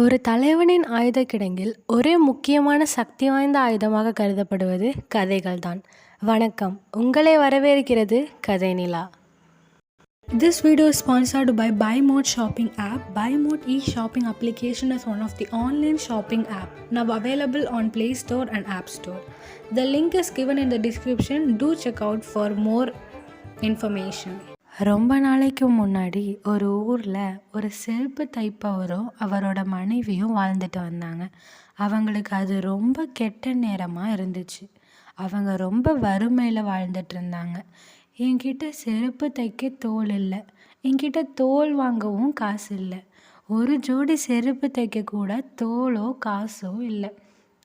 ஒரு தலைவனின் ஆயுதக் கிடங்கில் ஒரே முக்கியமான சக்தி வாய்ந்த ஆயுதமாக கருதப்படுவது கதைகள்தான். வணக்கம் உங்களை வரவேற்கிறது கதை நிலா. This video is sponsored by BuyMode shopping app. BuyMode e-shopping application is one of the online shopping app now available on Play Store and App Store. The link is given in the description. Do check out for more information. ரொம்ப நாளைக்கு முன்னாடி ஒரு ஊரில் ஒரு செருப்பு தைப்பவரும் அவரோட மனைவியும் வாழ்ந்துட்டு வந்தாங்க. அவங்களுக்கு அது ரொம்ப கெட்ட நேரமாக இருந்துச்சு. அவங்க ரொம்ப வறுமையில் வாழ்ந்துட்டு இருந்தாங்க. என்கிட்ட செருப்பு தைக்க தோல் இல்லை. என்கிட்ட தோல் வாங்கவும் காசு இல்லை. ஒரு ஜோடி செருப்பு தைக்க கூட தோலோ காசோ இல்லை.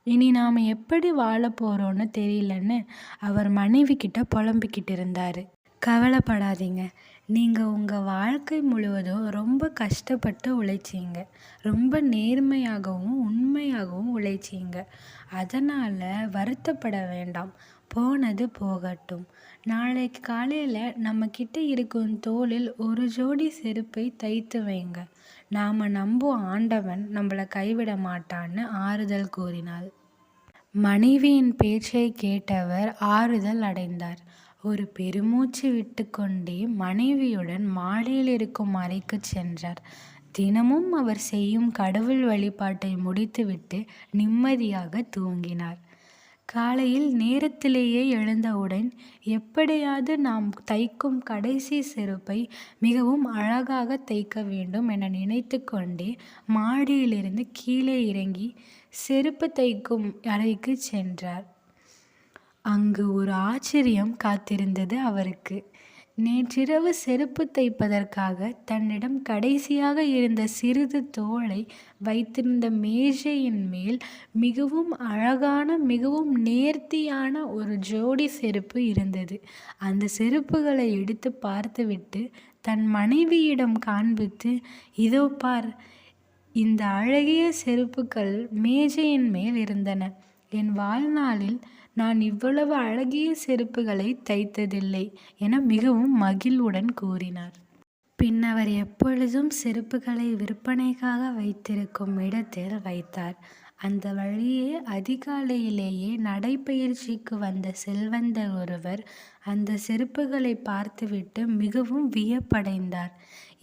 இனி நாம் எப்படி வாழ போகிறோன்னு தெரியலன்னு அவர் மனைவி கிட்ட புலம்பிக்கிட்டு இருந்தார். கவலைப்படாதீங்க. நீங்கள் உங்கள் வாழ்க்கை முழுவதும் ரொம்ப கஷ்டப்பட்டு உழைச்சீங்க. ரொம்ப நேர்மையாகவும் உண்மையாகவும் உழைச்சீங்க. அதனால் வருத்தப்பட வேண்டாம். போனது போகட்டும். நாளைக்கு காலையில் நம்மக்கிட்ட இருக்கும் தோளில் ஒரு ஜோடி செருப்பை தைத்து வைங்க. நாம் நம்பும் ஆண்டவன் நம்மளை கைவிட மாட்டான்னு ஆறுதல் கூறினாள் மனைவியின் பேச்சை கேட்டவர் ஆறுதல் அடைந்தார். ஒரு பெருமூச்சு விட்டுக்கொண்டே மனைவியுடன் மாடியில் இருக்கும் அறைக்கு சென்றார். தினமும் அவர் செய்யும் கடவுள் வழிபாட்டை முடித்துவிட்டு நிம்மதியாக தூங்கினார். காலையில் நேரத்திலேயே எழுந்தவுடன் எப்படியாவது நாம் தைக்கும் கடைசி செருப்பை மிகவும் அழகாக தைக்க வேண்டும் என நினைத்து கொண்டே மாடியிலிருந்து கீழே இறங்கி செருப்பு தைக்கும் அறைக்கு சென்றார். அங்கு ஒரு ஆச்சரியம் காத்திருந்தது அவருக்கு. நேற்றிரவு செருப்பு தைப்பதற்காக தன்னிடம் கடைசியாக இருந்த சிறிது தோலை வைத்திருந்த மேஜையின் மேல் மிகவும் அழகான மிகவும் நேர்த்தியான ஒரு ஜோடி செருப்பு இருந்தது. அந்த செருப்புகளை எடுத்து பார்த்துவிட்டு தன் மனைவியிடம் காண்பித்து இதோ பார். இந்த அழகிய செருப்புகள் மேஜையின் மேல் இருந்தன. என் வாழ்நாளில் நான் இவ்வளவு அழகிய செருப்புகளை தைத்ததில்லை என மிகவும் மகிழ்வுடன் கூறினார். பின் அவர் எப்பொழுதும் செருப்புகளை விற்பனைக்காக வைத்திருக்கும் இடத்தில் வைத்தார். அந்த வழியே அதிகாலையிலேயே நடைப்பயிற்சிக்கு வந்த செல்வந்தர் ஒருவர் அந்த செருப்புகளை பார்த்துவிட்டு மிகவும் வியப்படைந்தார்.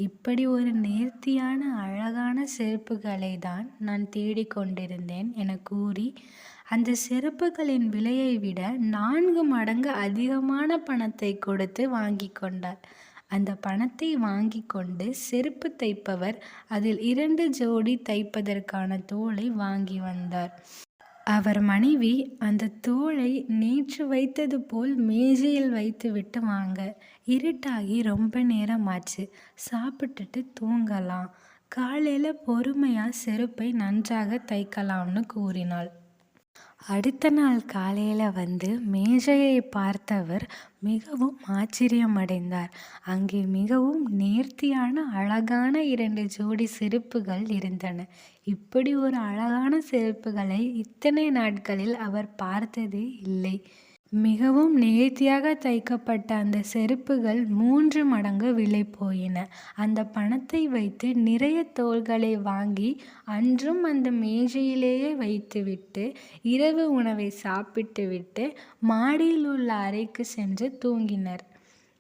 இப்படி ஒரு நேர்த்தியான அழகான செருப்புகளை தான் நான் தேடிக் கொண்டிருந்தேன் என கூறி அந்த செருப்புகளின் விலையை விட நான்கு மடங்கு அதிகமான பணத்தை கொடுத்து வாங்கி கொண்டார். அந்த பணத்தை வாங்கிக் கொண்டு செருப்பு தைப்பவர் அதில் இரண்டு ஜோடி தைப்பதற்கான தோலை வாங்கி வந்தார். அவர் மனைவி அந்த தோலை நேற்று வைத்தது போல் மேஜையில் வைத்து விட்டு வாங்க. இருட்டாகி ரொம்ப நேரம் ஆச்சு சாப்பிட்டுட்டு தூங்கலாம். காலையில் பொறுமையாக செருப்பை நன்றாக தைக்கலாம்னு கூறினாள். அடுத்த நாள் காலையில் வந்து மேஜையை பார்த்தவர் மிகவும் ஆச்சரியமடைந்தார். அங்கே மிகவும் நேர்த்தியான அழகான இரண்டு ஜோடி செருப்புகள் இருந்தன. இப்படி ஒரு அழகான செருப்புகளை இத்தனை நாட்களில் அவர் பார்த்ததே இல்லை. மிகவும் நேர்த்தியாக தைக்கப்பட்ட அந்த செருப்புகள் மூன்று மடங்கு விலை போயின. அந்த பணத்தை வைத்து நிறைய தோல்களை வாங்கி அன்றும் அந்த மேஜையிலேயே வைத்துவிட்டு இரவு உணவை சாப்பிட்டுவிட்டு மாடியில் உள்ள அறைக்கு சென்று தூங்கினர்.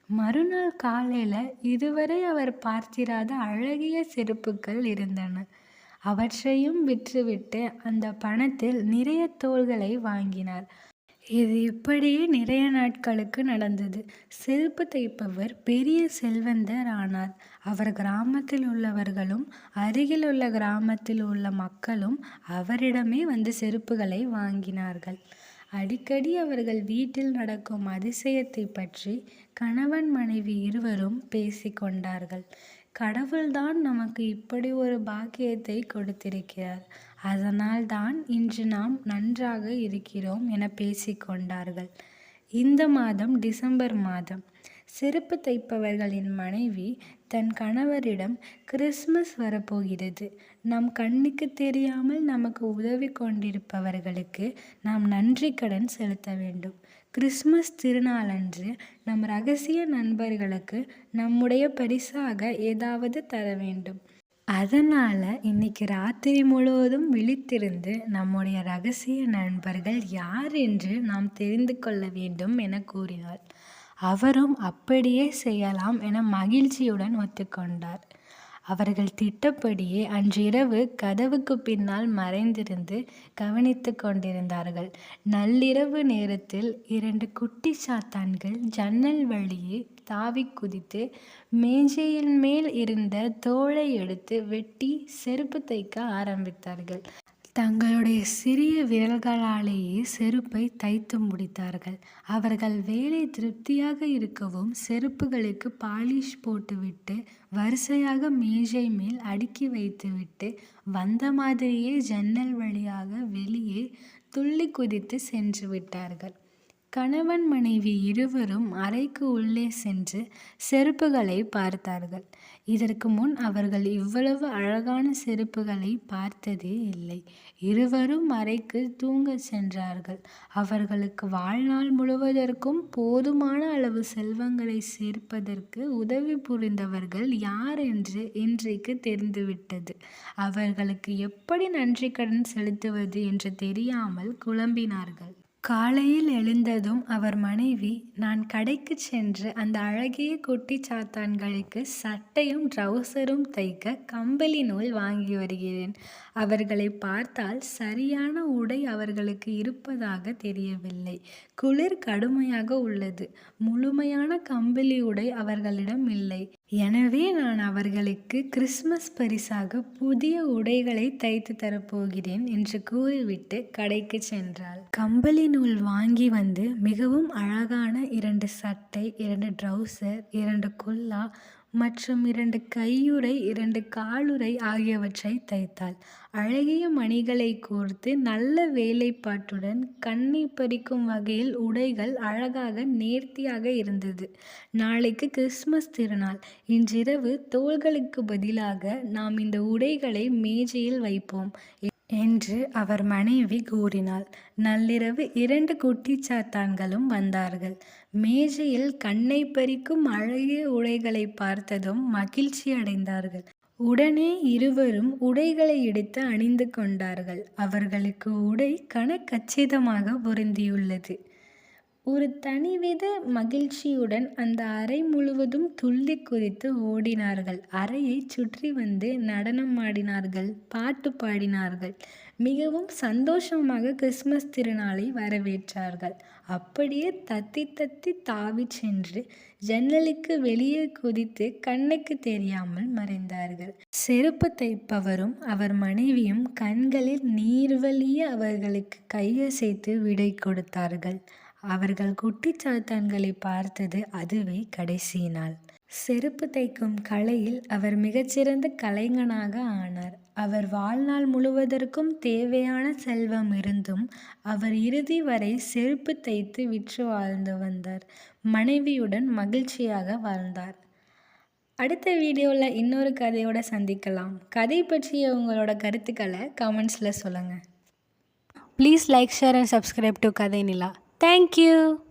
மறுநாள் காலையில் இதுவரை அவர் பார்த்திராத அழகிய செருப்புகள் இருந்தன. அவற்றையும் விற்றுவிட்டு அந்த பணத்தில் நிறைய தோல்களை வாங்கினார். இது இப்படியே நிறைய நாட்களுக்கு நடந்தது. செருப்பு தைப்பவர் பெரிய செல்வந்தர் ஆனார். அவர் கிராமத்தில் உள்ளவர்களும் அருகில் உள்ள கிராமத்தில் உள்ள மக்களும் அவரிடமே வந்து செருப்புகளை வாங்கினார்கள். அடிக்கடி அவர்கள் வீட்டில் நடக்கும் அதிசயத்தைப் பற்றி கணவன் மனைவி இருவரும் பேசிக்கொண்டார்கள் கடவுள்தான் நமக்கு இப்படி ஒரு பாக்கியத்தை கொடுத்திருக்கிறார். அதனால் தான் இன்று நாம் நன்றாக இருக்கிறோம் என பேசிக் கொண்டார்கள். இந்த மாதம் டிசம்பர் மாதம். செருப்பு தைப்பவர்களின் மனைவி தன் கணவரிடம் கிறிஸ்மஸ் வரப்போகிறது. நம் கண்ணுக்கு தெரியாமல் நமக்கு உதவி கொண்டிருப்பவர்களுக்கு நாம் நன்றிக்கடன் செலுத்த வேண்டும். கிறிஸ்மஸ் திருநாளன்று நம் ரகசிய நண்பர்களுக்கு நம்முடைய பரிசாக ஏதாவது தர வேண்டும். அதனால் இன்னைக்கு ராத்திரி முழுவதும் விழித்திருந்து நம்முடைய ரகசிய நண்பர்கள் யார் என்று நாம் தெரிந்து கொள்ள வேண்டும் என கூறினார். அவரும் அப்படியே செய்யலாம் என மகிழ்ச்சியுடன் ஒத்துக்கொண்டார். அவர்கள் திட்டப்படியே அன்றிரவு கதவுக்கு பின்னால் மறைந்திருந்து கவனித்து கொண்டிருந்தார்கள். நள்ளிரவு நேரத்தில் இரண்டு குட்டி சாத்தான்கள் ஜன்னல் வழியே தாவி குதித்து மேஜையின் மேல் இருந்த தோலை எடுத்து வெட்டி செருப்பு தைக்க ஆரம்பித்தார்கள். தங்களுடைய சிறிய விரல்களாலேயே செருப்பை தைத்து முடித்தார்கள். அவர்கள் வேலை திருப்தியாக இருக்கவும் செருப்புகளுக்கு பாலிஷ் போட்டுவிட்டு வரிசையாக மேஜை மேல் அடுக்கி வைத்துவிட்டு வந்த மாதிரியே ஜன்னல் வழியாக வெளியே துள்ளி குதித்து சென்று விட்டார்கள். கணவன் மனைவி இருவரும் அறைக்கு உள்ளே சென்று செருப்புகளை பார்த்தார்கள். இதற்கு முன் அவர்கள் இவ்வளவு அழகான செருப்புகளை பார்த்ததே இல்லை. இருவரும் அறைக்கு தூங்கச் சென்றார்கள். அவர்களுக்கு வாழ்நாள் முழுவதற்கும் போதுமான அளவு செல்வங்களை சேர்ப்பதற்கு உதவி புரிந்தவர்கள் யார் என்று இன்றைக்கு தெரிந்துவிட்டது. அவர்களுக்கு எப்படி நன்றி கடன் செலுத்துவது என்று தெரியாமல் குழம்பினார்கள். காலையில் எழுந்ததும் அவர் மனைவி நான் கடைக்கு சென்று அந்த அழகிய குட்டி சாத்தான்களுக்கு சட்டையும் ட்ரௌசரும் தைக்க கம்பளி நூல் வாங்கி வருகிறேன். அவர்களை பார்த்தால் சரியான உடை அவர்களுக்கு இருப்பதாக தெரியவில்லை. குளிர் கடுமையாக உள்ளது. முழுமையான கம்பளி உடை அவர்களிடம் இல்லை. எனவே நான் அவர்களுக்கு கிறிஸ்மஸ் பரிசாக புதிய உடைகளை தைத்து தரப்போகிறேன் என்று கூறிவிட்டு கடைக்கு சென்றாள். கம்பளி நூல் வாங்கி வந்து மிகவும் அழகான இரண்டு சட்டை இரண்டு ட்ரௌசர் இரண்டு குல்லா மற்றும் இரண்டு கையுறை இரண்டு காலுறை ஆகியவற்றை தைத்தாள். அழகிய மணிகளை கோர்த்து நல்ல வேலைப்பாட்டுடன் கண்ணை பறிக்கும் வகையில் உடைகள் அழகாக நேர்த்தியாக இருந்தது. நாளைக்கு கிறிஸ்மஸ் திருநாள். இன்றிரவு தோள்களுக்கு பதிலாக நாம் இந்த உடைகளை மேஜையில் வைப்போம். என்று அவர் மனைவி கூறினாள். நள்ளிரவு இரண்டு குட்டிச்சாத்தான்களும் வந்தார்கள். மேஜையில் கண்ணை பறிக்கும் அழகிய உடைகளை பார்த்ததும் மகிழ்ச்சி அடைந்தார்கள். உடனே இருவரும் உடைகளை எடுத்து அணிந்து கொண்டார்கள். அவர்களுக்கு உடை கணக்கச்சிதமாக பொருந்தியுள்ளது. ஒரு தனிவித மகிழ்ச்சியுடன் அந்த அறை முழுவதும் துள்ளி குதித்து ஓடினார்கள். அறையைச் சுற்றி வந்து நடனம் ஆடினார்கள் பாட்டு பாடினார்கள். மிகவும் சந்தோஷமாக கிறிஸ்மஸ் திருநாளை வரவேற்றார்கள். அப்படியே தத்தி தத்தி தாவி சென்று ஜன்னலுக்கு வெளியே குதித்து கண்ணுக்கு தெரியாமல் மறைந்தார்கள். செருப்பு தைப்பவரும் அவர் மனைவியும் கண்களில் நீர்வழிய அவர்களுக்கு கையசைத்து விடை கொடுத்தார்கள். அவர்கள் குட்டிச்சாத்தான்களை பார்த்தது அதுவே கடைசி நாள். செருப்பு தைக்கும் கலையில் அவர் மிகச்சிறந்த கலைஞனாக ஆனார். அவர் வாழ்நாள் முழுவதற்கும் தேவையான செல்வம் இருந்தும் அவர் இறுதி வரை செருப்பு தைத்து விற்று வாழ்ந்து வந்தார். மனைவியுடன் மகிழ்ச்சியாக வாழ்ந்தார். அடுத்த வீடியோவில் இன்னொரு கதையோடு சந்திக்கலாம். கதை பற்றிய உங்களோட கருத்துக்களை கமெண்ட்ஸில் சொல்லுங்கள் please like share and subscribe to Kathai Nila Thank you.